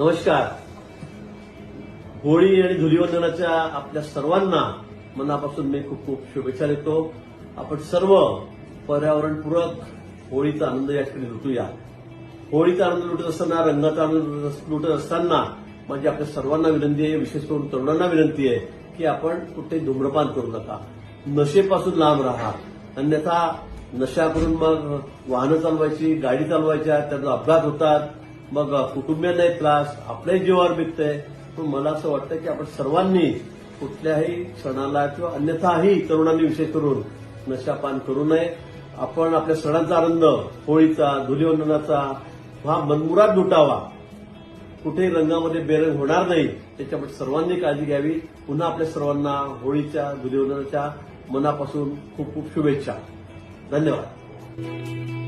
नमस्कार. होळी आणि धुलीवंदनाच्या आपल्या सर्वांना मनापासून मी खूप खूप शुभेच्छा देतो. आपण सर्व पर्यावरणपूरक होळीचा आनंद या ठिकाणी लुटूया. होळीचा आनंद लुटत असताना रंगाचा आनंद लुटत असताना माझी आपल्या सर्वांना विनंती आहे विशेष करून तरुणांना विनंती आहे की आपण कुठे धूम्रपान करू नका. नशेपासून लांब राहा. अन्यथा नशा करून मग वाहनं चालवायची गाडी चालवायच्या त्याचा अपघात होतात. मग कुटुंबियांनाही त्रास आपल्याही जीवावर बिकतंय पण मला असं वाटतं की आपण सर्वांनी कुठल्याही क्षणाला किंवा अन्यथाही तरुणांनी विशेष करून नशापान करू नये. आपण आपल्या सणांचा आनंद होळीचा धुलीवंदनाचा हा मनमुराद लुटावा. कुठेही रंगामध्ये बेरंग होणार नाही त्याच्यामुळे सर्वांनी काळजी घ्यावी. पुन्हा आपल्या सर्वांना होळीच्या धुलीवंदनाच्या मनापासून खूप खूप शुभेच्छा. धन्यवाद.